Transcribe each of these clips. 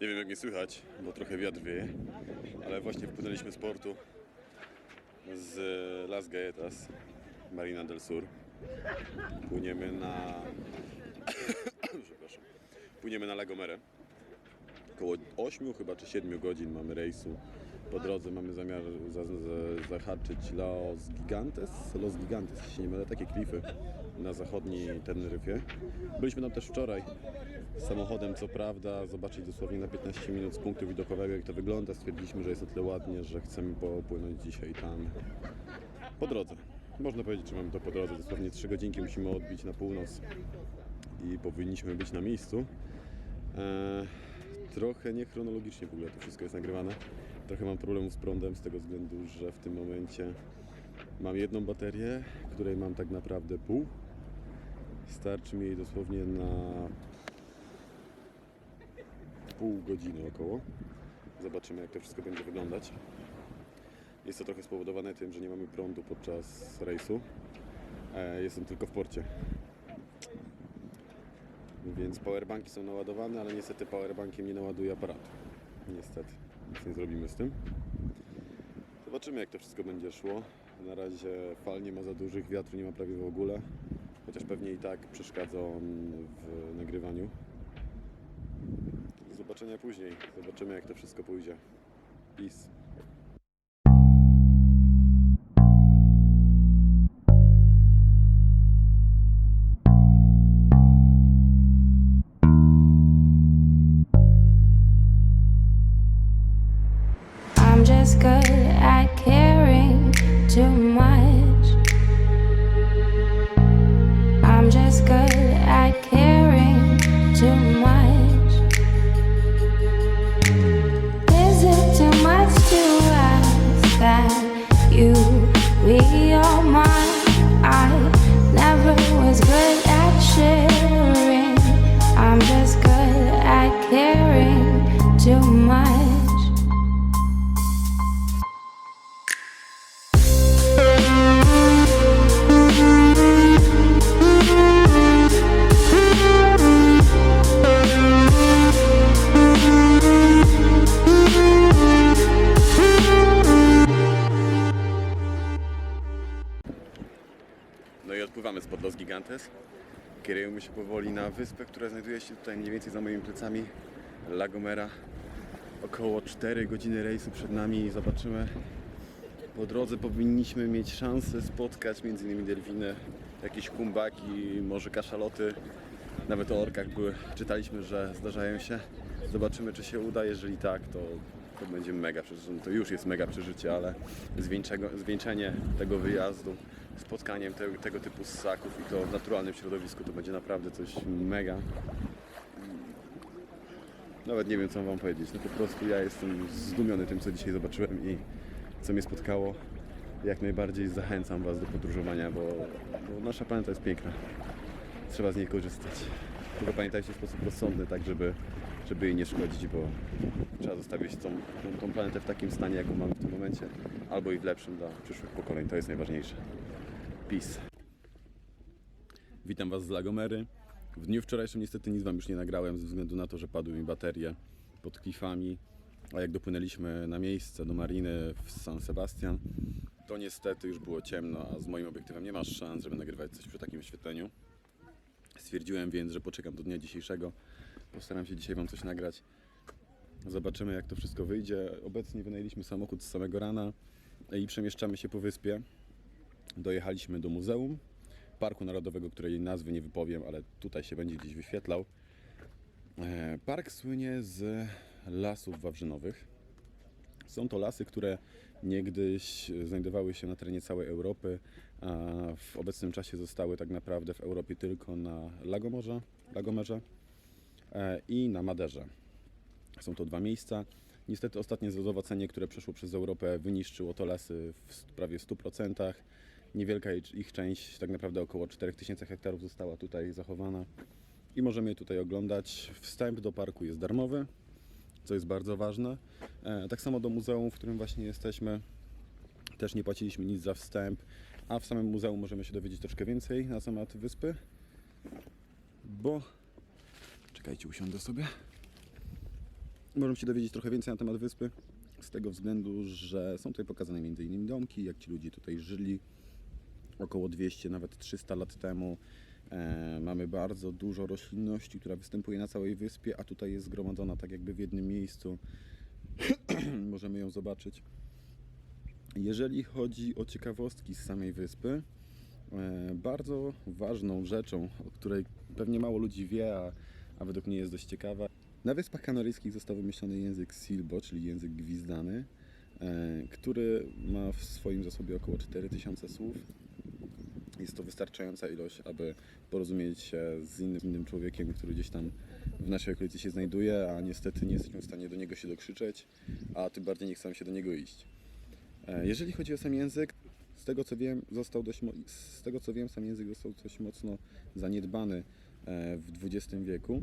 Nie wiem jak mnie słychać, bo trochę wiatr wieje, ale właśnie wpłynęliśmy z portu z Las Gaetas, Marina del Sur. Płyniemy na... Przepraszam. Płyniemy na La Gomera. Około 8 chyba czy 7 godzin mamy rejsu. Po drodze mamy zamiar za, za, zahaczyć Los Gigantes, Los Gigantes, jeśli nie mylę, takie klify na zachodniej Teneryfie. Byliśmy tam też wczoraj samochodem, co prawda, zobaczyć dosłownie na 15 minut z punktu widokowego, jak to wygląda. Stwierdziliśmy, że jest o tyle ładnie, że chcemy popłynąć dzisiaj tam po drodze. Można powiedzieć, że mamy to po drodze. Dosłownie 3 godzinki musimy odbić na północ i powinniśmy być na miejscu. Eee, trochę niechronologicznie w ogóle to wszystko jest nagrywane. Trochę mam problemów z prądem z tego względu, że w tym momencie mam jedną baterię, której mam tak naprawdę pół. Starczy mi jej dosłownie na pół godziny około. Zobaczymy, jak to wszystko będzie wyglądać. Jest to trochę spowodowane tym, że nie mamy prądu podczas rejsu. E, Jestem tylko w porcie. Więc powerbanki są naładowane, ale niestety powerbankiem nie naładuje aparatu. Niestety, nic nie zrobimy z tym. Zobaczymy, jak to wszystko będzie szło. Na razie fal nie ma za dużych, wiatru nie ma prawie w ogóle. Chociaż pewnie i tak przeszkadza on w nagrywaniu. Zobaczenia później. Zobaczymy, jak to wszystko pójdzie. Peace. Just good wyspę, która znajduje się tutaj mniej więcej za moimi plecami. La Gomera. Około 4 godziny rejsu przed nami i zobaczymy. Po drodze powinniśmy mieć szansę spotkać m.in. delfiny, jakieś kumbaki, może kaszaloty. Nawet o orkach były, czytaliśmy, że zdarzają się. Zobaczymy, czy się uda. Jeżeli tak, to, to będzie mega przeżycie. To już jest mega przeżycie, ale zwieńczenie tego wyjazdu spotkaniem te, tego typu ssaków i to w naturalnym środowisku to będzie naprawdę coś mega. Nawet nie wiem, co mam wam powiedzieć. No po prostu ja jestem zdumiony tym, co dzisiaj zobaczyłem i co mnie spotkało. Jak najbardziej zachęcam Was do podróżowania, bo, bo nasza planeta jest piękna. Trzeba z niej korzystać. Tylko pamiętajcie w sposób rozsądny, tak żeby, żeby jej nie szkodzić, bo trzeba zostawić tą, tą, planetę w takim stanie, jaką mamy w tym momencie, albo i w lepszym dla przyszłych pokoleń. To jest najważniejsze. Peace. Witam Was z Lagomery. W dniu wczorajszym niestety nic Wam już nie nagrałem ze względu na to, że padły mi baterie pod klifami. A jak dopłynęliśmy na miejsce do mariny w San Sebastian, to niestety już było ciemno, a z moim obiektywem nie masz szans, żeby nagrywać coś przy takim oświetleniu. Stwierdziłem więc, że poczekam do dnia dzisiejszego. Postaram się dzisiaj Wam coś nagrać. Zobaczymy jak to wszystko wyjdzie. Obecnie wynajęliśmy samochód z samego rana i przemieszczamy się po wyspie. Dojechaliśmy do muzeum, Parku Narodowego, której nazwy nie wypowiem, ale tutaj się będzie gdzieś wyświetlał. E, Park słynie z lasów wawrzynowych. Są to lasy, które niegdyś znajdowały się na terenie całej Europy, a w obecnym czasie zostały tak naprawdę w Europie tylko na Lagomorze, Lagomerze e, i na Maderze. Są to dwa miejsca. Niestety ostatnie zlodowacenie, które przeszło przez Europę, wyniszczyło to lasy w prawie 100%. Niewielka ich- część, tak naprawdę około 4000 hektarów została tutaj zachowana i możemy je tutaj oglądać. Wstęp do parku jest darmowy, co jest bardzo ważne. E, Tak samo do muzeum, w którym właśnie jesteśmy, też nie płaciliśmy nic za wstęp, a w samym muzeum możemy się dowiedzieć troszkę więcej na temat wyspy, bo... Czekajcie, usiądę sobie. Możemy się dowiedzieć trochę więcej na temat wyspy, z tego względu, że są tutaj pokazane m.in. domki, jak ci ludzie tutaj żyli około 200, nawet 300 lat temu. E, mamy bardzo dużo roślinności, która występuje na całej wyspie, a tutaj jest zgromadzona tak jakby w jednym miejscu. Możemy ją zobaczyć. Jeżeli chodzi o ciekawostki z samej wyspy, e, bardzo ważną rzeczą, o której pewnie mało ludzi wie, a, a według mnie jest dość ciekawa, na Wyspach Kanaryjskich został wymyślony język Silbo, czyli język gwizdany, e, który ma w swoim zasobie około 4000 słów. Jest to wystarczająca ilość, aby porozumieć się z innym, innym człowiekiem, który gdzieś tam w naszej okolicy się znajduje, a niestety nie jesteśmy w stanie do niego się dokrzyczeć, a tym bardziej nie chcemy się do niego iść. E, Jeżeli chodzi o sam język, z tego co wiem, został dość, z tego co wiem, sam język został dość mocno zaniedbany e, w XX wieku,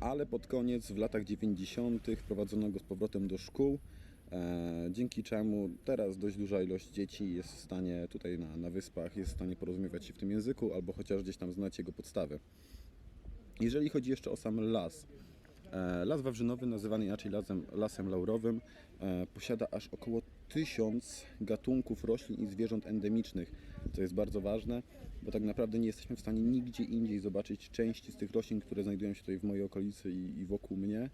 ale pod koniec, w latach 90., wprowadzono go z powrotem do szkół, dzięki czemu teraz dość duża ilość dzieci jest w stanie tutaj na, na wyspach, jest w stanie porozumiewać się w tym języku, albo chociaż gdzieś tam znać jego podstawy. Jeżeli chodzi jeszcze o sam las, e, las wawrzynowy, nazywany inaczej lasem, lasem laurowym, e, posiada aż około tysiąc gatunków roślin i zwierząt endemicznych, co jest bardzo ważne, bo tak naprawdę nie jesteśmy w stanie nigdzie indziej zobaczyć części z tych roślin, które znajdują się tutaj w mojej okolicy i, i wokół mnie.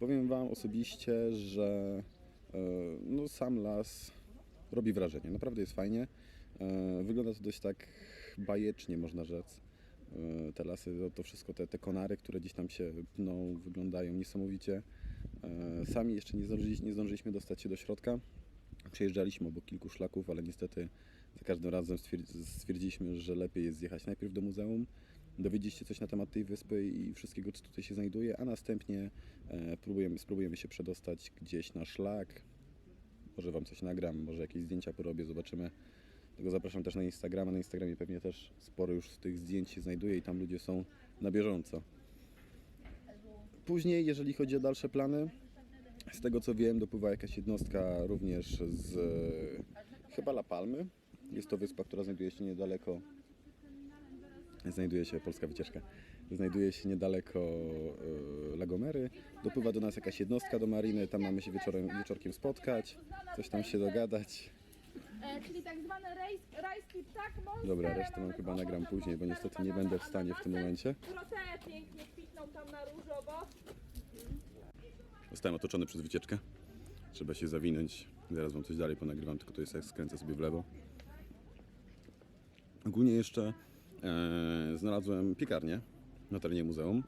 Powiem Wam osobiście, że e, no, sam las robi wrażenie. Naprawdę jest fajnie. E, Wygląda to dość tak bajecznie, można rzec. E, Te lasy, to, wszystko, te, te konary, które gdzieś tam się pną, wyglądają niesamowicie. Sami jeszcze nie nie zdążyliśmy dostać się do środka. Przejeżdżaliśmy obok kilku szlaków, ale niestety za każdym razem stwierdz- stwierdziliśmy, że lepiej jest zjechać najpierw do muzeum, dowiedzieć się coś na temat tej wyspy i wszystkiego, co tutaj się znajduje, a następnie e, próbujemy, spróbujemy się przedostać gdzieś na szlak. Może Wam coś nagram, może jakieś zdjęcia porobię, zobaczymy. Tego zapraszam też na Instagrama. Na Instagramie pewnie też sporo już z tych zdjęć się znajduje i tam ludzie są na bieżąco. Później, jeżeli chodzi o dalsze plany, z tego co wiem, dopływa jakaś jednostka również z e, chyba La Palmy. Jest to wyspa, która znajduje się niedaleko. Znajduje się polska wycieczka. Znajduje się niedaleko e, Lagomery. Dopływa do nas jakaś jednostka do mariny. Tam mamy się wieczorem, wieczorkiem spotkać, coś tam się dogadać. E, czyli tak zwany rajs, rajski ptak monster. Dobra, resztę mam chyba nagram później, bo niestety nie będę w stanie w tym momencie. Pięknie kwitną tam na różowo. Zostałem otoczony przez wycieczkę. Trzeba się zawinąć. Zaraz wam coś dalej ponagrywam, tylko to jest jak skręcę sobie w lewo. Ogólnie jeszcze znalazłem piekarnię na terenie muzeum.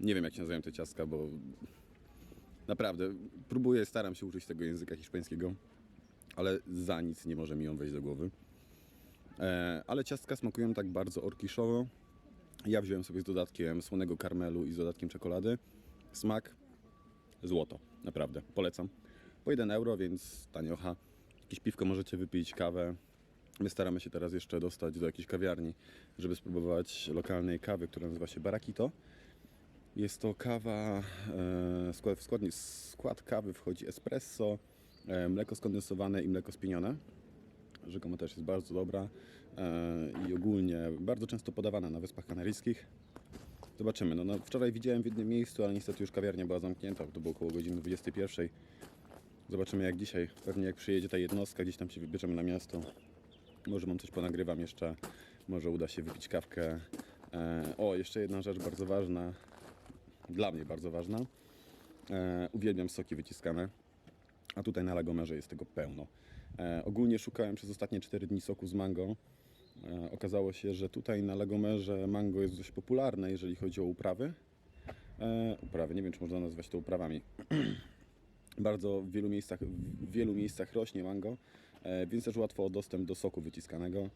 Nie wiem jak się nazywają te ciastka, bo naprawdę próbuję, staram się uczyć tego języka hiszpańskiego, ale za nic nie może mi ją wejść do głowy. E, ale ciastka smakują tak bardzo orkiszowo. Ja wziąłem sobie z dodatkiem słonego karmelu i z dodatkiem czekolady. Smak złoto, naprawdę, polecam. Po 1 euro, więc taniocha. Jakieś piwko możecie wypić, kawę. My staramy się teraz jeszcze dostać do jakiejś kawiarni, żeby spróbować lokalnej kawy, która nazywa się Barakito. Jest to kawa, e, skład, w składni, skład kawy wchodzi espresso, e, mleko skondensowane i mleko spienione. Rzekomo też jest bardzo dobra e, i ogólnie bardzo często podawana na Wyspach Kanaryjskich. Zobaczymy. No, no, wczoraj widziałem w jednym miejscu, ale niestety już kawiarnia była zamknięta, to było około godziny 21. Zobaczymy jak dzisiaj. Pewnie jak przyjedzie ta jednostka, gdzieś tam się wybierzemy na miasto. Może mam coś ponagrywam jeszcze. Może uda się wypić kawkę. E, o, jeszcze jedna rzecz bardzo ważna. Dla mnie bardzo ważna. E, uwielbiam soki wyciskane. A tutaj na Lagomerze jest tego pełno. E, ogólnie szukałem przez ostatnie 4 dni soku z mango. Okazało się, że tutaj na Lagomerze mango jest dość popularne, jeżeli chodzi o uprawy. Uprawy, nie wiem czy można nazwać to uprawami. Bardzo w wielu miejscach, w wielu miejscach rośnie mango, e, więc też łatwo o dostęp do soku wyciskanego.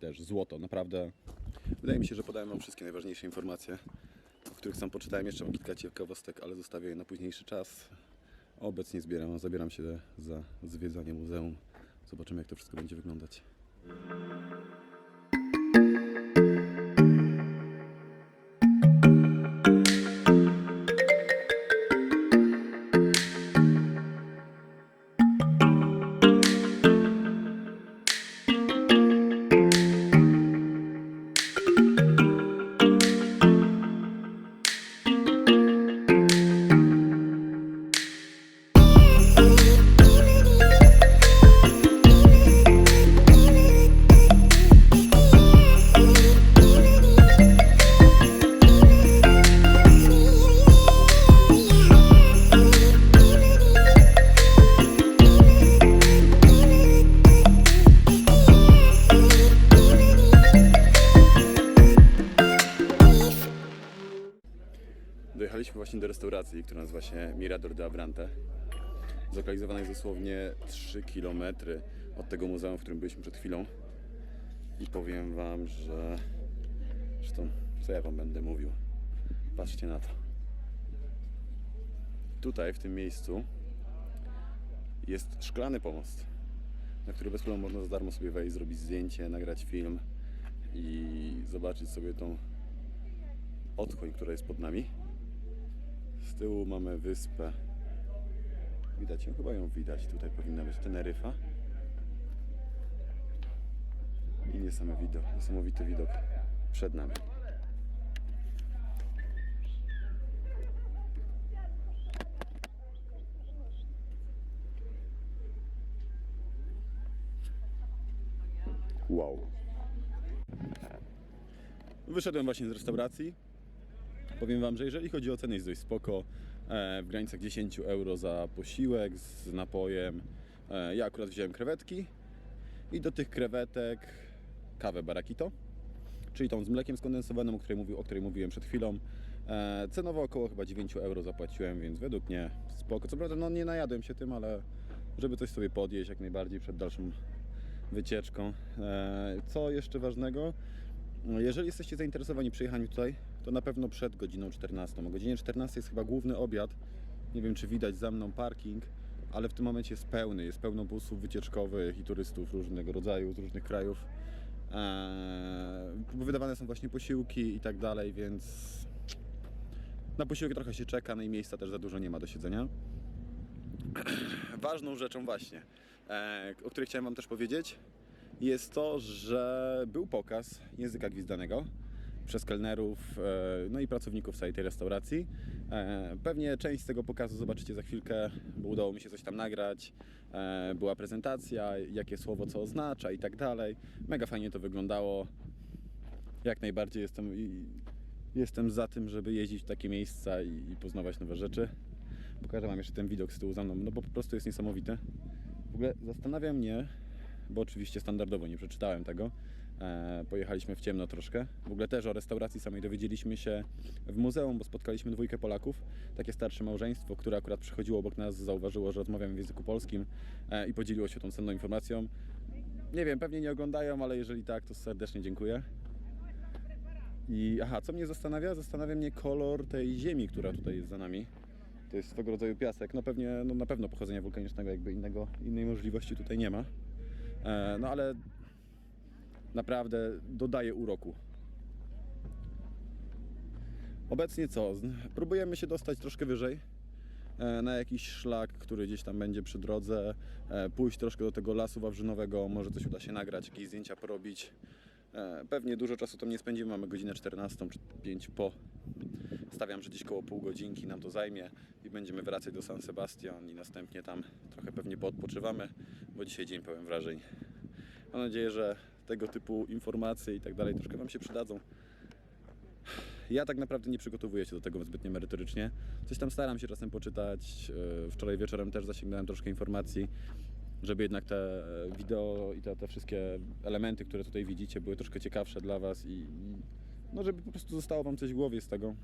Też złoto, naprawdę. Wydaje mi się, że podałem Wam wszystkie najważniejsze informacje, o których sam poczytałem. Jeszcze mam kilka ciekawostek, ale zostawię je na późniejszy czas. Obecnie zbieram, zabieram się za zwiedzanie muzeum. Zobaczymy, jak to wszystko będzie wyglądać. Dojechaliśmy właśnie do restauracji, która nazywa się Mirador de Abrante. Zlokalizowana jest dosłownie 3 km od tego muzeum, w którym byliśmy przed chwilą. I powiem Wam, że. Zresztą, co ja Wam będę mówił? Patrzcie na to. Tutaj, w tym miejscu, jest szklany pomost, na który bez problemu można za darmo sobie wejść, zrobić zdjęcie, nagrać film i zobaczyć sobie tą otchłań, która jest pod nami. Tyłu mamy wyspę. Widać ją? Chyba ją widać. Tutaj powinna być Teneryfa. I niesamowity widok, niesamowity widok przed nami. Wow. Wyszedłem właśnie z restauracji. Powiem Wam, że jeżeli chodzi o ceny jest dość spoko. E, w granicach 10 euro za posiłek z napojem. E, ja akurat wziąłem krewetki i do tych krewetek kawę barakito, czyli tą z mlekiem skondensowanym, o której, o której mówiłem przed chwilą. E, cenowo około chyba 9 euro zapłaciłem, więc według mnie spoko. Co prawda no, nie najadłem się tym, ale żeby coś sobie podjeść jak najbardziej przed dalszą wycieczką. Co jeszcze ważnego? Jeżeli jesteście zainteresowani przyjechaniem tutaj, to na pewno przed godziną 14. O godzinie 14 jest chyba główny obiad. Nie wiem, czy widać za mną parking, ale w tym momencie jest pełny. Jest pełno busów wycieczkowych i turystów różnego rodzaju, z różnych krajów. Eee, wydawane są właśnie posiłki i tak dalej, więc na posiłek trochę się czeka, no i miejsca też za dużo nie ma do siedzenia. Ważną rzeczą właśnie, e, o której chciałem Wam też powiedzieć, jest to, że był pokaz języka gwizdanego przez kelnerów, e, no i pracowników całej tej restauracji. E, Pewnie część z tego pokazu zobaczycie za chwilkę, bo udało mi się coś tam nagrać. E, Była prezentacja, jakie słowo co oznacza i tak dalej. Mega fajnie to wyglądało. Jak najbardziej jestem, jestem za tym, żeby jeździć w takie miejsca i, i poznawać nowe rzeczy. Pokażę Wam jeszcze ten widok z tyłu za mną, no bo po prostu jest niesamowity. W ogóle zastanawia mnie, bo oczywiście standardowo nie przeczytałem tego. E, pojechaliśmy w ciemno troszkę. W ogóle też o restauracji samej dowiedzieliśmy się w muzeum, bo spotkaliśmy dwójkę Polaków, takie starsze małżeństwo, które akurat przychodziło obok nas, zauważyło, że rozmawiamy w języku polskim e, i podzieliło się tą cenną informacją. Nie wiem, pewnie nie oglądają, ale jeżeli tak, to serdecznie dziękuję. I aha, co mnie zastanawia? Zastanawia mnie kolor tej ziemi, która tutaj jest za nami. To jest swego rodzaju piasek. No pewnie, no na pewno pochodzenia wulkanicznego, jakby innego, innej możliwości tutaj nie ma. E, no ale naprawdę dodaje uroku. Obecnie co? Próbujemy się dostać troszkę wyżej e, na jakiś szlak, który gdzieś tam będzie przy drodze, e, pójść troszkę do tego lasu wawrzynowego, może coś uda się nagrać, jakieś zdjęcia porobić. E, Pewnie dużo czasu tam nie spędzimy, mamy godzinę 14 czy 5 po. Stawiam, że gdzieś koło pół godzinki nam to zajmie i będziemy wracać do San Sebastian i następnie tam trochę pewnie poodpoczywamy, bo dzisiaj dzień pełen wrażeń. Mam nadzieję, że tego typu informacje i tak dalej troszkę Wam się przydadzą. Ja tak naprawdę nie przygotowuję się do tego zbytnio merytorycznie. Coś tam staram się czasem poczytać. E, Wczoraj wieczorem też zasięgnąłem troszkę informacji, żeby jednak te wideo i te, te wszystkie elementy, które tutaj widzicie, były troszkę ciekawsze dla Was i, no, żeby po prostu zostało Wam coś w głowie z tego.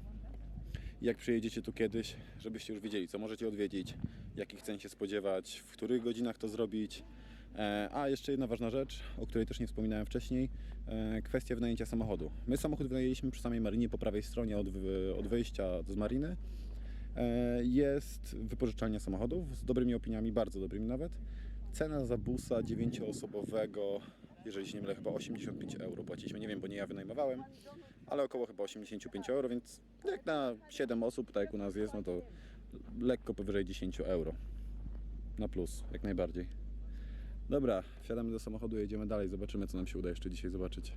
Jak przyjedziecie tu kiedyś, żebyście już wiedzieli, co możecie odwiedzić, jakich cen się spodziewać, w których godzinach to zrobić. E, A jeszcze jedna ważna rzecz, o której też nie wspominałem wcześniej, e, kwestia wynajęcia samochodu. My samochód wynajęliśmy przy samej marinie po prawej stronie od, od wyjścia z mariny. E, Jest wypożyczalnia samochodów z dobrymi opiniami, bardzo dobrymi nawet. Cena za busa dziewięcioosobowego, jeżeli się nie mylę, chyba 85 euro płaciliśmy. Nie wiem, bo nie ja wynajmowałem, ale około chyba 85 euro, więc jak na 7 osób, tak jak u nas jest, no to lekko powyżej 10 euro. Na plus, jak najbardziej. Dobra, wsiadamy do samochodu, jedziemy dalej, zobaczymy co nam się uda jeszcze dzisiaj zobaczyć.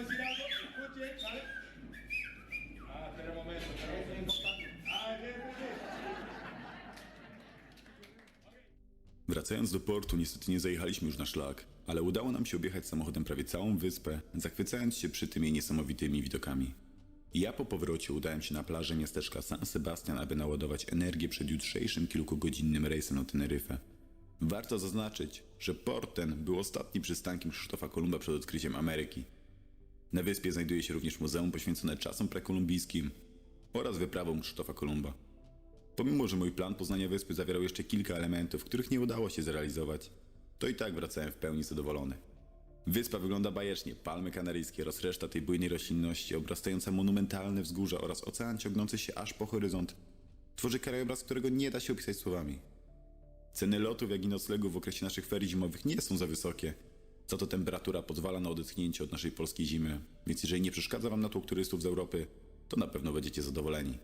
escuche, ¿vale? Ah, espera un momento, pero es importante. Ah, Wracając do portu, niestety nie zajechaliśmy już na szlak, ale udało nam się objechać samochodem prawie całą wyspę, zachwycając się przy tym jej niesamowitymi widokami. Ja po powrocie udałem się na plażę miasteczka San Sebastian, aby naładować energię przed jutrzejszym kilkugodzinnym rejsem na Teneryfę. Warto zaznaczyć, że port ten był ostatnim przystankiem Krzysztofa Kolumba przed odkryciem Ameryki – na wyspie znajduje się również muzeum poświęcone czasom prekolumbijskim oraz wyprawom Krzysztofa Kolumba. Pomimo, że mój plan poznania wyspy zawierał jeszcze kilka elementów, których nie udało się zrealizować, to i tak wracałem w pełni zadowolony. Wyspa wygląda bajecznie, palmy kanaryjskie oraz reszta tej bujnej roślinności obrastająca monumentalne wzgórza oraz ocean ciągnący się aż po horyzont tworzy krajobraz, którego nie da się opisać słowami. Ceny lotów, jak i noclegów w okresie naszych ferii zimowych nie są za wysokie. Za to temperatura pozwala na odetchnięcie od naszej polskiej zimy, więc jeżeli nie przeszkadza Wam natłok turystów z Europy, to na pewno będziecie zadowoleni.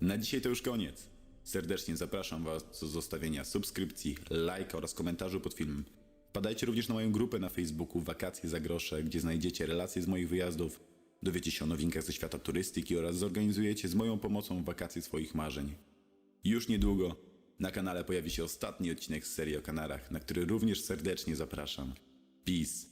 Na dzisiaj to już koniec. Serdecznie zapraszam Was do zostawienia subskrypcji, lajka oraz komentarzu pod filmem. Wpadajcie również na moją grupę na Facebooku Wakacje za grosze, gdzie znajdziecie relacje z moich wyjazdów, dowiecie się o nowinkach ze świata turystyki oraz zorganizujecie z moją pomocą wakacje swoich marzeń. Już niedługo na kanale pojawi się ostatni odcinek z serii o Kanarach, na który również serdecznie zapraszam. Peace.